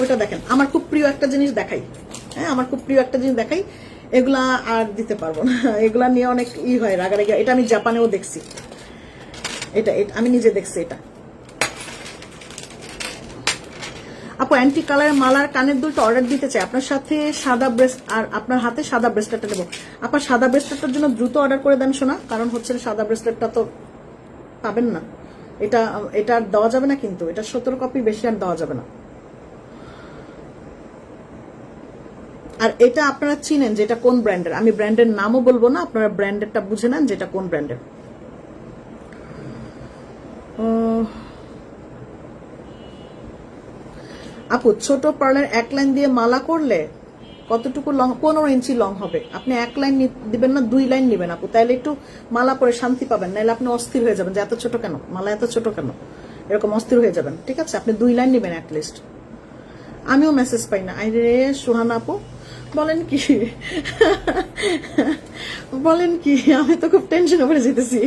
ওইটা দেখেন, আমার খুব প্রিয় একটা জিনিস দেখাই। হ্যাঁ আমার খুব প্রিয় একটা জিনিস দেখাই, এগুলা আর দিতে পারব না। এগুলা নিয়ে অনেক ই হয়, রাগারাগি এটা আমি জাপানেও দেখছি। এটা আমি নিজে দেখছি এটা। আপু অ্যান্টি কালার মালার কানের দুলটা অর্ডার দিতে চাই। আপনার সাথে সাদা ব্রেস্ট আর আপনার হাতে সাদা ব্রেসলেটটা নেব। আপনার সাদা ব্রেসলেটটার জন্য দ্রুত অর্ডার করে দেন শোনা কারণ হচ্ছে সাদা ব্রেসলেটটা তো পাবেন না। এটা এটা দেওয়া যাবে না কিন্তু, এটা সতেরো কপি বেশি আর দেওয়া যাবে না। আর এটা আপনারা চিনেন যে এটা কোন ব্র্যান্ডের? আমি ব্র্যান্ডের নামও বলব না, আপনারা ব্র্যান্ডেরটা বুঝে নেন যে যেটা কোন ব্র্যান্ডের। আপু, ছোট পার্লের এক লাইন দিয়ে মালা করলে কতটুকু লং পনেরো ইঞ্চি লং হবে? আপনি এক লাইন দিবেন না, দুই লাইন নিবেন আপু। তাইলে একটু মালা পরে শান্তি পাবেন নাহলে আপনি অস্থির হয়ে যাবেন যে এত ছোট কেন? মালা এত ছোট কেন? এরকম অস্থির হয়ে যাবেন, ঠিক আছে? আপনি দুই লাইন নিবেন অ্যাটলিস্ট আমিও মেসেজ পাই না। আরে সুহানা আপু বলেন কি? বলেন কি? আমি তো খুব টেনশন করে যেতেছি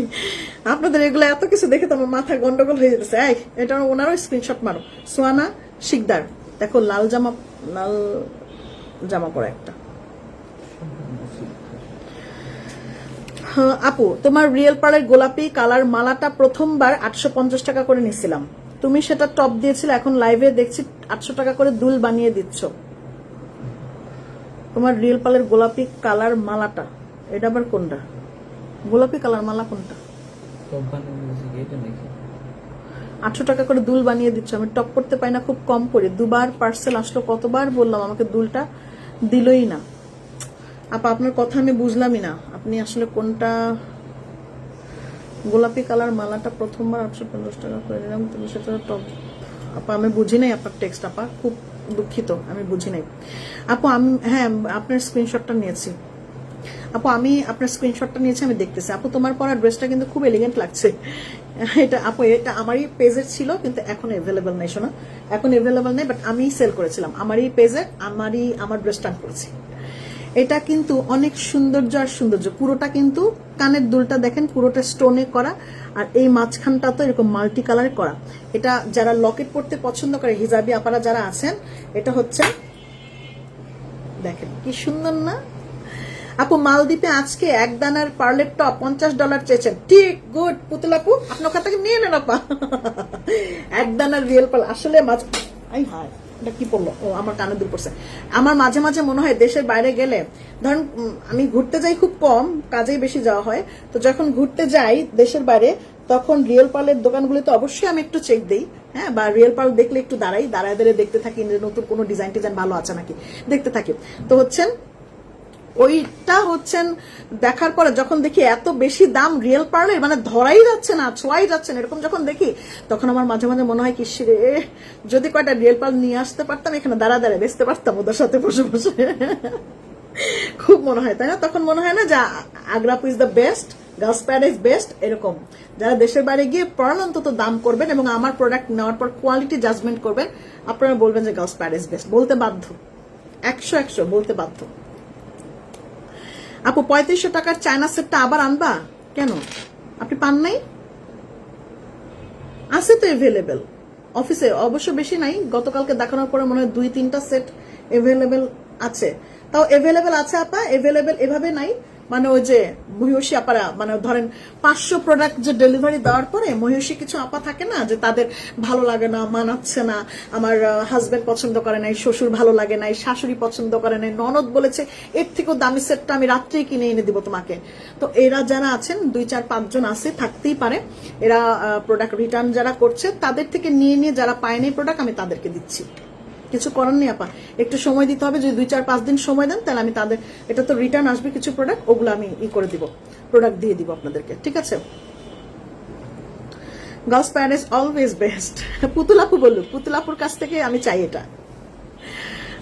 আপনাদের এগুলো এত কিছু দেখে তো আমার মাথা গন্ডগোল হয়ে যেতেছে এই এটা ওনারও স্ক্রিনশট মারো। সোয়ানা শিকদার। দেখো লাল জামা লাল জামা পরা একটা। হ্যাঁ, আপু তোমার রিয়েল পাড়ের গোলাপি কালার মালাটা প্রথমবার আটশো পঞ্চাশ টাকা করে নিছিলাম। তুমি সেটা টপ দিয়েছিলে এখন লাইভে দেখছি আটশো টাকা করে দুল বানিয়ে দিচ্ছ। তোমার রিয়েল পালের গোলাপি কালার মালাটা এটা আবার কোনটা? গোলাপি কালার মালা কোনটা? আটশো টাকা করে দুল বানিয়ে দিচ্ছ আমি টপ করতে পাই না খুব কম করে। দুবার পার্সেল আসলো কতবার বললাম আমাকে দুলটা দিলই না। আপা আপনার কথা আমি বুঝলামই না। আপনি আসলে কোনটা? গোলাপি কালার মালাটা প্রথমবার আটশো পঞ্চাশ টাকা করে দিলাম তুমি সেটা টপ। আপা আমি বুঝি নাই আপনার টেক্সট আপা। খুব দুঃখিত, আমি বুঝি নাই। আপু, আমি হ্যাঁ আপনার স্ক্রিনশটটা নিয়েছি। আপু, আমি আপনার স্ক্রিনশটটা নিয়েছি, আমি দেখতেছি। আপু, তোমার পরা ড্রেসটা কিন্তু খুব এলিগেন্ট লাগছে। এটা, আপু, এটা আমারই পেজের ছিল, কিন্তু এখন অ্যাভেলেবেল নাই, শোনা। এখন অ্যাভেলেবেল নাই বাট আমি সেল করেছিলাম। আমারই পেজে আমারই, আমার ড্রেসটা করেছি। এটা কিন্তু অনেক সৌন্দর্য আর সৌন্দর্য। পুরোটা কিন্তু কানের দুলটা দেখেন, পুরোটা স্টোনে করা। আর এই মাঝখানটা তো এরকম মাল্টি কালারে করা। এটা যারা লকেট পড়তে পছন্দ করে, হিজাবি আপারা যারা আছেন, এটা হচ্ছে দেখেন কি সুন্দর না? আপু, মালদ্বীপে আজকে এক দানার পার্লের টপ পঞ্চাশ ডলার চেয়েছেন। ঠিক গুড পুতুল আপু, আপনার ওখান থেকে নিয়ে নেন আপা। এক দানার রিয়েল পাল আসলে মাছ আই হায়। এটা কি পড়ল? ও, আমার কানে দূর পড়ছে। আমার মাঝে মাঝে মনে হয় দেশের বাইরে গেলে, ধরেন আমি ঘুরতে যাই খুব কম, কাজেই বেশি যাওয়া হয়, তো যখন ঘুরতে যাই দেশের বাইরে, তখন রিয়েল পার্লের দোকানগুলিতে অবশ্যই আমি একটু চেক দিই হ্যাঁ বা রিয়েল পার্ল দেখলে একটু দাঁড়াই, দাঁড়ায় দাঁড়িয়ে দেখতে থাকি, নতুন কোনো ডিজাইন টিজাইন ভালো আছে নাকি, দেখতে থাকি। তো হচ্ছেন ওইটা হচ্ছেন দেখার পরে যখন দেখি এত বেশি দাম রিয়েল পার্লের মানে ধরাই যাচ্ছে না, ছোঁয়াই যাচ্ছে না, এরকম যখন দেখি, তখন আমার মাঝে মাঝে মনে হয় কি রে, যদি কয়টা রিয়েল পার্ল নিয়ে আসতে পারতাম, এখানে দাঁড়া দাঁড়া বেচতে পারতাম ওদের সাথে বসে বসে। খুব মনে হয়, তাই না? তখন মনে হয় না যে আগ্রাপু is the best girls paradise best এরকম। যারা দেশের বাইরে গিয়ে পড়ান, অন্তত দাম করবেন এবং আমার প্রোডাক্ট নেওয়ার পর কোয়ালিটি জাজমেন্ট করবেন, আপনারা বলবেন যে গার্লস প্যারাডাইজ বেস্ট বলতে বাধ্য। একশো একশো বলতে বাধ্য। আপু, পঁয়ত্রিশশো টাকার চায়না সেটটা আবার আনবা? কেন? আপনি পান নাই? আছে তো এভেলেবেল অফিসে অবশ্য বেশি নাই, গতকালকে দেখানোর পরে মনে হয় দুই তিনটা সেট এভেলেবেল আছে। তাও এভেলেবেল আছে আপা এভেলেবেল এভাবে নাই। মানে ওই যে মহিষী আপারা মানে ধরেন পাঁচশো প্রোডাক্ট যে ডেলিভারি দেওয়ার পরে মহিষী কিছু আপা থাকে না যে তাদের ভালো লাগে না, মানাচ্ছে না, আমার হাজবেন্ড পছন্দ করে নাই, শ্বশুর ভালো লাগে নাই, শাশুড়ি পছন্দ করে নাই, ননদ বলেছে, এর থেকেও দামি সেটটা আমি রাত্রেই কিনে এনে দিব তোমাকে। তো এরা যারা আছেন, দুই, চার পাঁচজন আছে, থাকতেই পারে। এরা প্রোডাক্ট রিটার্ন যারা করছে, তাদের থেকে নিয়ে নিয়ে যারা পায়নি প্রোডাক্ট আমি তাদেরকে দিচ্ছি। কিছু করার নেই, আপা। একটু সময় দিতে হবে, যদি দুই, চার, পাঁচ দিন সময় দেন, তাহলে আমি তাদের, এটা তো রিটার্ন আসবে কিছু প্রোডাক্ট ওগুলো আমি ই করে দিব প্রোডাক্ট দিয়ে দিব আপনাদেরকে, ঠিক আছে? গার্লস প্যারেন্টস অলওয়েজ বেস্ট পুতুলাপু বললু পুতুলাপুর কাছ থেকে আমি চাই এটা।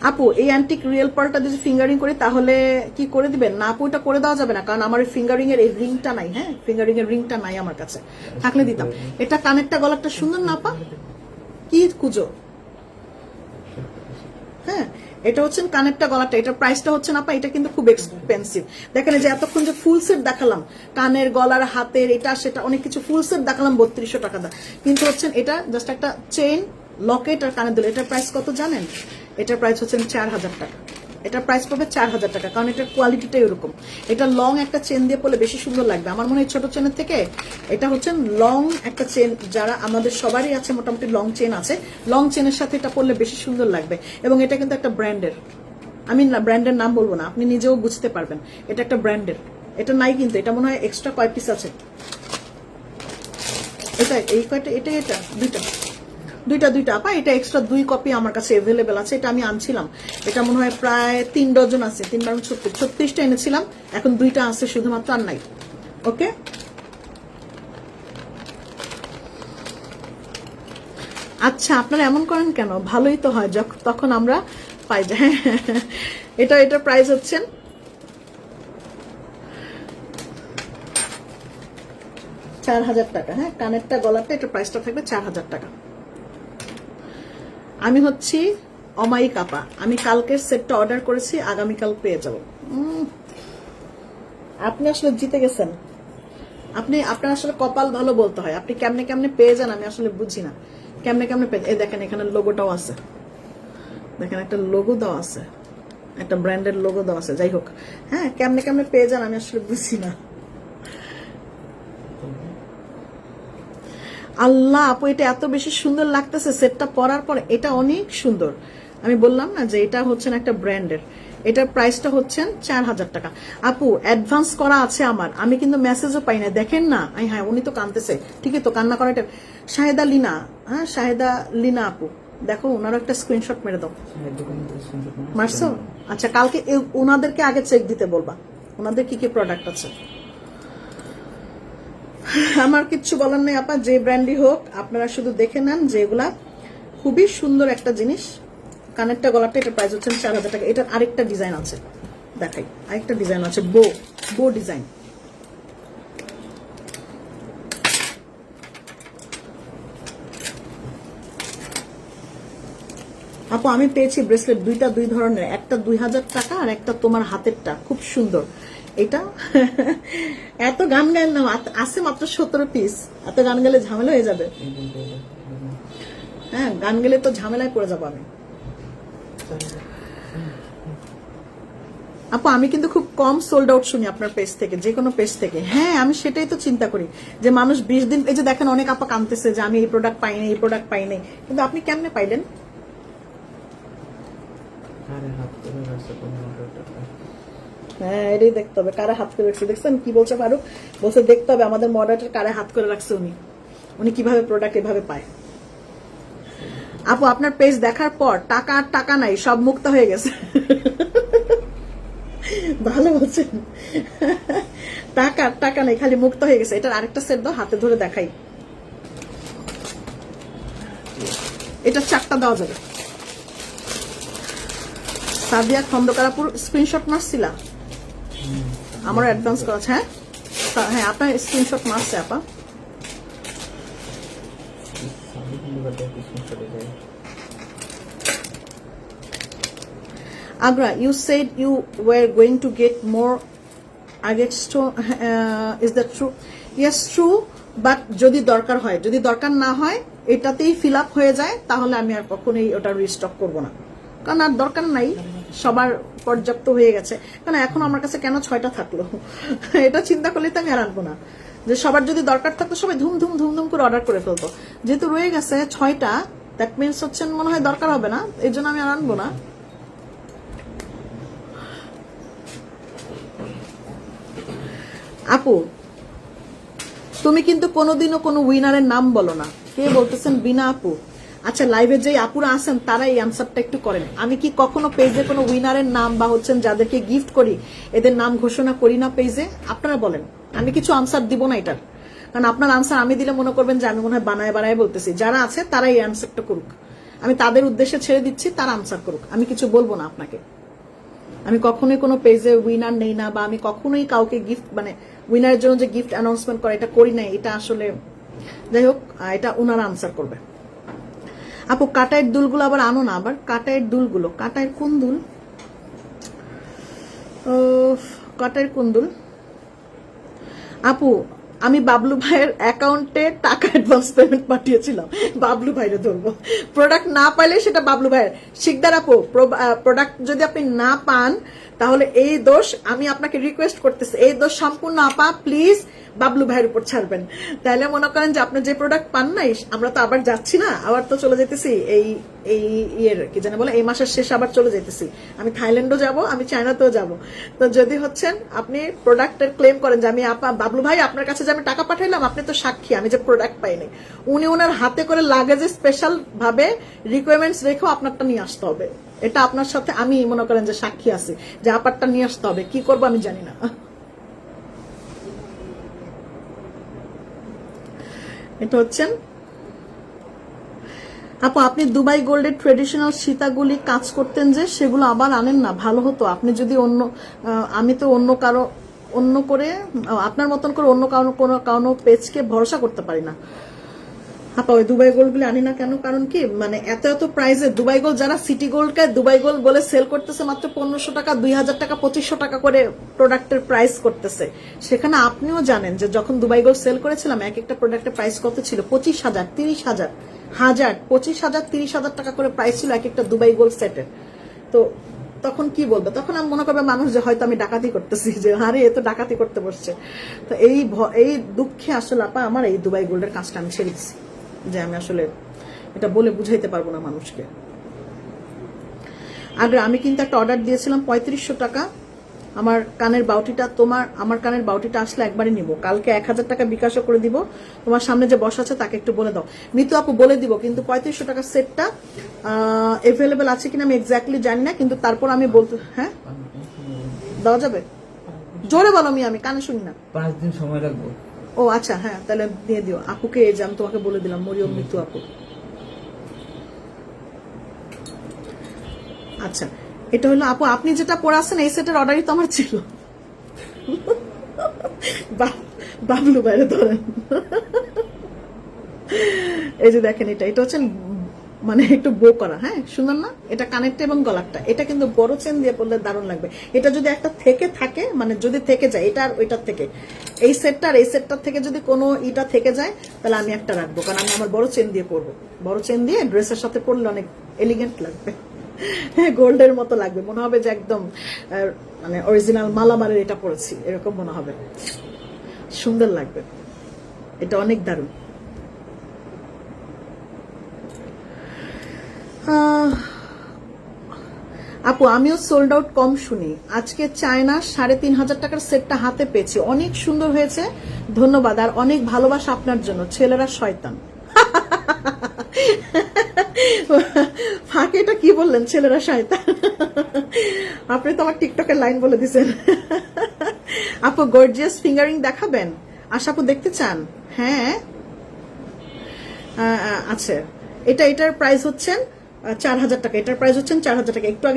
আপু, এই অ্যান্টিক রিয়েল পার্লটা যদি ফিঙ্গারিং করি, তাহলে কি করে দিবেন? না, আপু, এটা করে দেওয়া যাবে না, কারণ আমার ফিঙ্গারিং এর এই রিংটা নাই হ্যাঁ? ফিঙ্গারিং এর রিংটা নাই আমার কাছে। থাকলে দিতাম। এটা কানেরটা গলাটা সুন্দর না, আপা? কি খুঁজো হ্যাঁ এটা হচ্ছে কানেরটা গলাটা, এটার প্রাইসটা হচ্ছে না এটা কিন্তু খুব এক্সপেন্সিভ দেখেন যে এতক্ষণ যে ফুল সেট দেখালাম, কানের গলার, হাতের, এটা, সেটা, অনেক কিছু ফুল সেট দেখালাম, বত্রিশশো টাকা দা। কিন্তু হচ্ছেন এটা জাস্ট একটা চেন লকেট আর কানের দুল। এটার প্রাইস কত জানেন? এটার প্রাইস হচ্ছেন চার হাজার টাকা। এটার প্রাইস পাবে চার হাজার টাকা, কারণ এটার কোয়ালিটিটা এরকম এটা লং একটা চেন দিয়ে পড়লে বেশি সুন্দর লাগবে। আমার মনে হয় ছোট চেনের থেকে এটা হচ্ছে লং একটা চেন যারা আমাদের সবারই আছে, মোটামুটি লং চেন আছে লং চেনের সাথে এটা পড়লে বেশি সুন্দর লাগবে। এবং এটা কিন্তু একটা ব্র্যান্ডের আমি ব্র্যান্ডের নাম বলব না, আপনি নিজেও বুঝতে পারবেন। এটা একটা ব্র্যান্ডের এটা নাই কিন্তু, এটা মনে হয় এক্সট্রা কয় পিস আছে? এটা, এই কয়টা? এটাই এটা, দুইটা। দুইটা দুইটা আপা, এটা এক্সট্রা দুই কপি আমার কাছে অ্যাভেলেবেল আছে, এটা আমি আনছিলাম। এটা মনে হয় প্রায় তিন ডজন আছে, তিন বারো, ছত্রিশ। ছত্রিশটা এনেছিলাম, এখন দুইটা আছে, শুধুমাত্র আর নাই। ওকে আচ্ছা আপনারা এমন করেন কেন? ভালোই তো হয় যখন তখন আমরা পাই যাই এটা এটা প্রাইস হচ্ছেন চার হাজার টাকা হ্যাঁ কানেরটা, গলারটা, এটা প্রাইসটা থাকবে চার হাজার টাকা। আমি হচ্ছি অমাই কাপা আমি কালকের সেটটা অর্ডার করেছি, আগামীকাল পেয়ে যাব। আপনি আসলে জিতে গেছেন। আপনি, আপনার আসলে কপাল ভালো বলতে হয়। আপনি কেমনে কেমনে পেয়ে যান আমি আসলে বুঝি না। কেমনে কেমনে পেয়ে এই দেখেন, এখানে লোগোটাও আছে। দেখেন, একটা লোগো দেওয়া আছে। একটা ব্র্যান্ডের লোগো দেওয়া আছে। যাই হোক। হ্যাঁ কেমনে কেমনে পেয়ে যান আমি আসলে বুঝি না। আল্লাহ আপু, এটা এত বেশি সুন্দর লাগতেছে সেটটা পরার পর, এটা অনেক সুন্দর। আমি বললাম না যে এটা হচ্ছেন একটা ব্র্যান্ডের। এটার প্রাইসটা হচ্ছেন চার হাজার টাকা। আপু অ্যাডভান্স করা আছে আমার। আমি কিন্তু মেসেজও পাই না। দেখেন না, আই হ্যাঁ উনি তো কানতেছে। ঠিকই তো, কান্না করা এটা। শাহেদা লিনা হ্যাঁ শাহেদা লিনা আপু। দেখো, ওনারও একটা স্ক্রিনশট মেরে দাও। মারছো? আচ্ছা কালকে ওনাদেরকে আগে চেক দিতে বলবা। ওনাদের কি কি প্রোডাক্ট আছে? আমার কিচ্ছু বলার নেই, আপা। যে ব্র্যান্ডই হোক, আপনারা শুধু দেখে নেন যে এগুলা খুবই সুন্দর একটা জিনিস। কানেরটা গলাটা এটা প্রাইস হচ্ছে চার হাজার টাকা। এটার আরেকটা ডিজাইন আছে। দেখাই, আরেকটা ডিজাইন আছে। বো বো ডিজাইন আপু, আমি পেয়েছি ব্রেসলেট দুইটা দুই ধরনের। একটা দুই হাজার টাকা আর একটা তোমার হাতেরটা। খুব সুন্দর। এটা? এত গান গাইল না আছে মাত্র সতেরো পিস এত গান গেলে ঝামেলা হয়ে যাবে? হ্যাঁ গান গেলে তো ঝামেলায় পড়ে যাব আমি। আপু, আমি কিন্তু খুব কম সোল্ড আউট শুনি আপনার পেজ থেকে, যে কোনো পেজ থেকে। হ্যাঁ আমি সেটাই তো চিন্তা করি যে মানুষ বিশ দিন এই যে দেখেন অনেক আপা কানতেছে যে আমি এই প্রোডাক্ট পাইনি এই প্রোডাক্ট পাইনি কিন্তু আপনি কেমনে পাইলেন আরে হাত করে রাখছে কোনো অর্ডারটা হ্যাঁ এটাই দেখতে হবে, কারা হাত করে রাখছে। দেখছেন কি বলছে ফারুক? বলছে, দেখতে হবে আমাদের কারা হাত করে রাখছে উনি। উনি কীভাবে প্রোডাক্ট এভাবে পায়? আপু, আপনার পেজ দেখার পর টাকা আর টাকা নাই, সব মুক্ত হয়ে গেছে। ভালো বলছেন। টাকা টাকা নাই, খালি মুক্ত হয়ে গেছে। এটার আরেকটা সেট দাও, হাতে ধরে দেখাই। এটা চারটা দেওয়া যাবে। সাদিয়া খন্দকারাপুর স্ক্রিনশট মারছিলা? আমার অ্যাডভান্স করা আছে হ্যাঁ হ্যাঁ আপনার স্ক্রিনশট মারছে আপা Agra, you said you were going to get more agate stone. Uh, is that true? True. But যদি দরকার হয় যদি দরকার না হয় এটাতেই ফিল আপ হয়ে যায় তাহলে আমি আর কখনোই ওটা রিস্টক করব না কারণ আর দরকার নাই সবার পর্যাপ্ত হয়ে গেছে। কেন এখন আমার কাছে কেন ছয়টা থাকল? এটা চিন্তা করলে তো আমি আর আনব না। যে সবার যদি দরকার থাকতো, সবাই ধুম ধুম ধুম ধুম করে অর্ডার করে ফেলতো। যেহেতু রয়ে গেছে ছয়টা দ্যাট মিনস হচ্ছে মনে হয় দরকার হবে না। এই জন্য আমি আর আনব না। আপু, তুমি কিন্তু কোনোদিনও কোনো উইনারের নাম বলো না। কে বলতেছেন বিনা আপু? আচ্ছা লাইভে যে আপুরা আছেন তারা এই আনসারটা একটু করেন। আমি কি কখনো পেজে কোনো উইনারের নাম বা হচ্ছেন যাদেরকে গিফট করি, এদের নাম ঘোষণা করি না পেজে আপনারা বলেন। আমি কিছু আনসার দিব না এটার। কারণ আপনার আনসার আমি দিলে মনে করবেন যে আমি মনে হয় বানায় বানায় বলতেছি। যারা আছে তারা এই আনসারটা করুক। আমি তাদের উদ্দেশ্যে ছেড়ে দিচ্ছি, তারা আনসার করুক। আমি কিছু বলব না আপনাকে। আমি কখনোই কোনো পেজে উইনার নেই না, বা আমি কখনোই কাউকে গিফট মানে উইনারের জন্য যে গিফট অ্যানাউন্সমেন্ট করে, এটা করি নাই, এটা আসলে, যাই হোক এটা ওনারা আনসার করবে। আপু কাটায়ের দুলগুলো আবার আনো না, আবার কাটায়ের দুলগুলো। কাটায়ের কোন দুল? কাটায়ের কোন দুল? আপু, আমি বাবলু ভাইয়ের অ্যাকাউন্টে টাকা অ্যাডভান্স পেমেন্ট পাঠিয়েছিলাম। বাবলু ভাইরে ধরবো। প্রোডাক্ট না পাইলে সেটা বাবলু ভাইয়ের। শিকদার আপু প্রোডাক্ট যদি আপনি না পান, তাহলে এই দোষ আমি আপনাকে রিকোয়েস্ট করতেছি। এই দোষ সম্পূর্ণ আপা প্লিজ বাবলু ভাইয়ের উপর ছাড়বেন। তাহলে মনে করেন যে আপনি যে প্রোডাক্ট পান নাই, আমরা তো আবার যাচ্ছি না, আবার তো চলে যেতেছি। এই এই ইয়ের, কি জানে বলে, এই মাসের শেষে আবার চলে যেতেছি। আমি থাইল্যান্ডও যাব, আমি চায়নাতেও যাব। তো যদি হচ্ছেন, আপনি প্রোডাক্টের ক্লেম করেন যে আমি আপা, বাবলু ভাই, আপনার কাছে যে আমি টাকা পাঠাইলাম, আপনি তো সাক্ষী, আমি যে প্রোডাক্ট পাইনি উনি ওনার হাতে করে লাগেজে স্পেশাল ভাবে রিকোয়ারমেন্টস রেখেও আপনারটা নিয়ে আসতে হবে। এটা আপনার সাথে আমি মনে করেন যে সাক্ষী আছি, যে আপারটা নিয়ে আসতে হবে। কি করব আমি জানি না। এটা হচ্ছেন আপু, আপনি দুবাই গোল্ডের ট্রেডিশনাল সীতাগুলি কাজ করতেন যে, সেগুলো আবার আনেন না, ভালো হতো। আপনি যদি অন্য আমি তো অন্য কারও, অন্য করে আপনার মতন করে অন্য কারও কোনো কারও পেজকে ভরসা করতে পারি না। আপা ওই দুবাই গোল্ডগুলি আনি না কেন? কারণ কি? মানে এত এত প্রাইসে দুবাই গোল্ড যারা সিটি গোল্ডকে দুবাই গোল্ড বলে সেল করতেছে মাত্র পনেরোশো টাকা, দুই হাজার টাকা, পঁচিশশো টাকা করে প্রোডাক্টের প্রাইস করতেছে। সেখানে আপনিও জানেন যে যখন দুবাই গোল্ড সেল করেছিলাম, এক একটা প্রোডাক্টের প্রাইস কত ছিল? পঁচিশ হাজার, তিরিশ হাজার হাজার, পঁচিশ হাজার, তিরিশ হাজার টাকা করে প্রাইস ছিল এক একটা দুবাই গোল্ড সেটের তো তখন কি বলবে? তখন আমি মনে করবে মানুষ যে হয়তো আমি ডাকাতি করতেছি, যে আরে এ তো ডাকাতি করতে বসছে। তো এই এই দুঃখে আসলে আপা, আমার এই দুবাই গোল্ডের কাজটা আমি ছেড়ে দিচ্ছি যে আমি আসলে এটা বলে বুঝাইতে পারব না মানুষকে। আর আমি কিন্তু একটা অর্ডার দিয়েছিলাম পঁয়ত্রিশশো টাকা। আমার কানের বাউটিটা তোমার আমার কানের বাউটিটা আসলে একবারই নিব। কালকে এক হাজার টাকা বিকাশও করে দিব। তোমার সামনে যে বসা আছে তাকে একটু বলে দাও। মিতু আপু বলে দিব কিন্তু পঁয়ত্রিশশো টাকার সেটটা এভেলেবেল আছে কিনা আমি এক্স্যাক্টলি জানি না কিন্তু তারপর আমি বলতে হ্যাঁ? দেওয়া যাবে? জোরে বলো আমি কানে শুনি না। পাঁচ দিন সময় লাগবে। ও আচ্ছা হ্যাঁ তাহলে দিয়ে দিও। আপুকে আমি তোমাকে বলে দিলাম মরিয়ম মৃত্যু আপু। আচ্ছা এটা হলো আপু আপনি যেটা পরে আসছেন এই সেটের অর্ডারই তো আমার ছিল। বা- বাবলু বাইরে ধরেন। এই যে দেখেন এটা এটা হচ্ছে মানে একটু বো করা হ্যাঁ? সুন্দর না? এটা কানেরটা এবং গলারটা। এটা কিন্তু বড় চেন দিয়ে পড়লে দারুণ লাগবে। এটা যদি একটা থেকে থাকে মানে যদি থেকে যায়, এটা আর ওইটার থেকে। এই সেটটা আর এই সেটটার থেকে যদি কোনো ইটা থেকে যায়, তাহলে আমি একটা রাখব, কারণ আমি আমার বড় চেন দিয়ে পরবো। বড় চেন দিয়ে ড্রেসের সাথে পরলে অনেক এলিগেন্ট লাগবে। হ্যাঁ গোল্ডের মতো লাগবে। মনে হবে যে একদম মানে অরিজিনাল মালামারের এটা পরেছি। এরকম মনে হবে। সুন্দর লাগবে। এটা অনেক দারুণ। আপু, আমিও সোল্ড আউট কম শুনি। আজকে চায়না সাড়ে তিন হাজার টাকার সেটটা হাতে পেয়েছি। অনেক সুন্দর হয়েছে। ধন্যবাদ। আর অনেক ভালোবাসা আপনার জন্য। ছেলেরা শয়তান। ফাঁকে এটা কি বললেন? ছেলেরা শয়তান। আপনি তো আমার টিকটকের লাইন বলে দিছেন। আপু গর্জিয়াস ফিঙ্গারিং দেখাবেন? আশা আপু দেখতে চান? হ্যাঁ। আচ্ছা এটা, এটার প্রাইস হচ্ছেন চার হাজার টাকা। এটার প্রাইস হচ্ছেন চার হাজার টাকা। একটু আগে